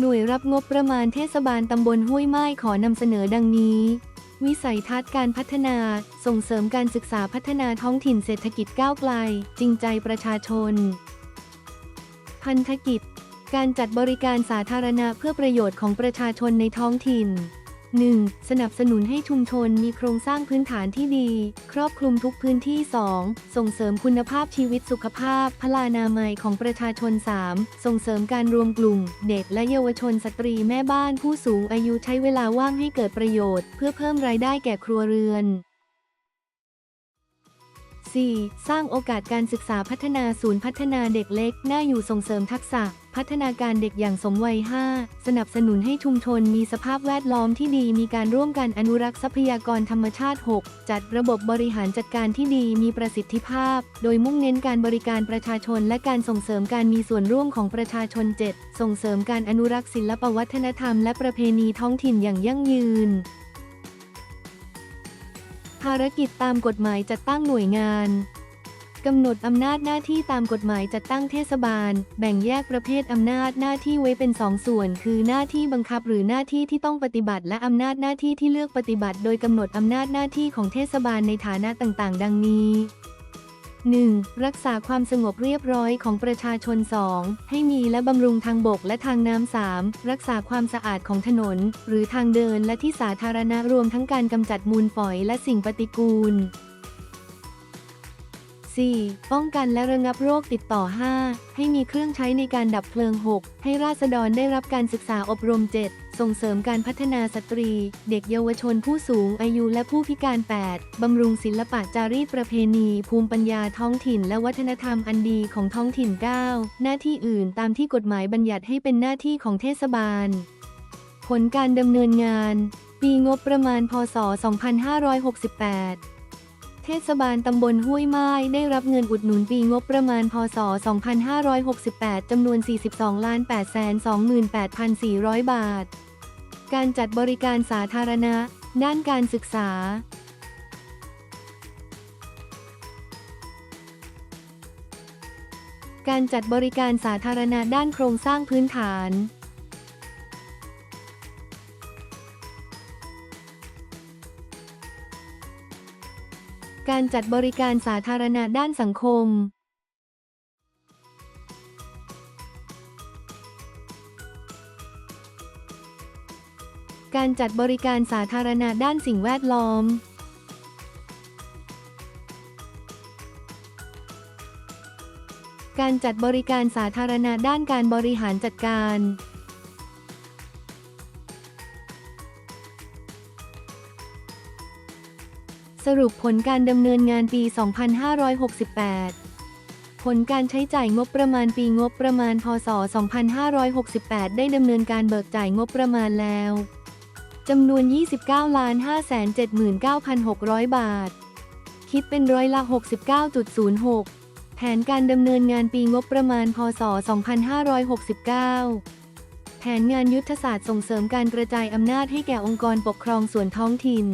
หน่วยรับงบประมาณเทศบาลตำบลห้วยไม้ขอนำเสนอดังนี้ วิสัยทัศน์การพัฒนา ส่งเสริมการศึกษาพัฒนาท้องถิ่นเศรษฐกิจก้าวไกล จริงใจประชาชน พันธกิจ การจัดบริการสาธารณะเพื่อประโยชน์ของประชาชนในท้องถิ่น 1. สนับสนุนให้ชุมชนมีโครงสร้างพื้นฐานที่ดี ครอบคลุมทุกพื้นที่ 2. ส่งเสริมคุณภาพชีวิตสุขภาพ พลานามัยของประชาชน 3. ส่งเสริมการรวมกลุ่ม เด็กและเยาวชนสตรีแม่บ้านผู้สูงอายุใช้เวลาว่างให้เกิดประโยชน์ เพื่อเพิ่มรายได้แก่ครัวเรือน 4. สร้างโอกาสการศึกษาพัฒนาศูนย์พัฒนาเด็กเล็กน่าอยู่ส่งเสริมทักษะ พัฒนาการเด็กอย่างสมวัย 5. สนับสนุนให้ชุมชนมีสภาพแวดล้อมที่ดี มีการร่วมกันอนุรักษ์ทรัพยากรธรรมชาติ 6. จัดระบบบริหารจัดการที่ดี มีประสิทธิภาพ โดยมุ่งเน้นการบริการประชาชน และการส่งเสริมการมีส่วนร่วมของประชาชน 7. ส่งเสริมการอนุรักษ์ศิลปวัฒนธรรม และประเพณีท้องถิ่นอย่างยั่งยืนภารกิจตามกฎหมายจัดตั้งหน่วยงาน กำหนดอำนาจหน้าที่ตามกฎหมายจัดตั้งเทศบาล แบ่งแยกประเภทอำนาจหน้าที่ไว้เป็นสองส่วน คือหน้าที่บังคับหรือหน้าที่ที่ต้องปฏิบัติ และอำนาจหน้าที่ที่เลือกปฏิบัติ โดยกำหนดอำนาจหน้าที่ของเทศบาลในฐานะต่างๆ ดังนี้ 1. รักษาความสงบเรียบร้อยของประชาชน 2. ให้มีและบำรุงทางบกและทางน้ำ 3. รักษาความสะอาดของถนน หรือทางเดินและที่สาธารณะรวมทั้งการกำจัดมูลฝอยและสิ่งปฏิกูล 4. ป้องกันและระงับโรคติดต่อ 5. ให้มีเครื่องใช้ในการดับเพลิง 6. ให้ราษฎรได้รับการศึกษาอบรม 7. ส่งเสริมการพัฒนาสตรี เด็กเยาวชนผู้สูงอายุและผู้พิการ 8. บำรุงศิลปะจารีตประเพณี ภูมิปัญญาท้องถิ่น และวัฒนธรรมอันดีของท้องถิ่น 9. หน้าที่อื่นตามที่กฎหมายบัญญัติให้เป็นหน้าที่ของเทศบาล ผลการดำเนินงาน ปีงบประมาณ พศ 2568 เทศบาลตำบลห้วยไม้ได้รับเงินอุดหนุนปีงบประมาณ พศ 2568 จำนวน 42 828,400 บาท การจัดบริการสาธารณะ ด้านการศึกษา การจัดบริการสาธารณะด้านโครงสร้างพื้นฐาน การจัดบริการสาธารณะด้านสังคม การจัดบริการสาธารณะด้านสิ่งแวดล้อม การจัดบริการสาธารณะด้านการบริหารจัดการ สรุปผลการดำเนินงานปี 2568 ผลการใช้จ่ายงบประมาณปีงบประมาณ พศ 2568 ได้ดำเนินการเบิกจ่ายงบประมาณแล้วจำนวน 29 579,600 บาท คิดเป็นร้อยละ 69.06 แผนการดำเนินงานปีงบประมาณ พศ 2569 แผนงานยุทธศาสตร์ส่งเสริมการกระจายอำนาจให้แก่องค์กรปกครองส่วนท้องถิ่น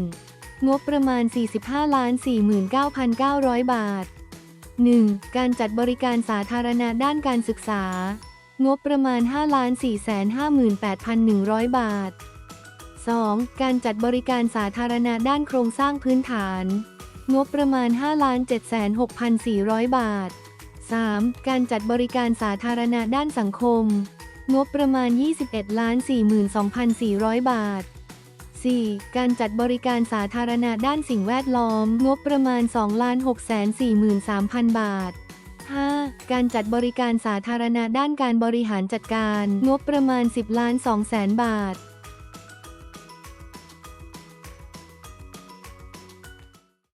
งบประมาณ 45 ล้าน 49,900 บาท 1. การจัดบริการสาธารณะด้านการศึกษา งบประมาณ 5 ล้าน 458,100 บาท 2. การจัดบริการสาธารณะด้านโครงสร้างพื้นฐาน งบประมาณ 5 ล้าน 76,400 บาท 3. การจัดบริการสาธารณะด้านสังคม งบประมาณ 21 ล้าน 42,400 บาท 4. การจัดบริการสาธารณะด้านสิ่งแวดล้อม งบประมาณ 2,643,000 บาท 5. การจัดบริการสาธารณะด้านการบริหารจัดการ งบประมาณ 10 ล้าน2แสนบาท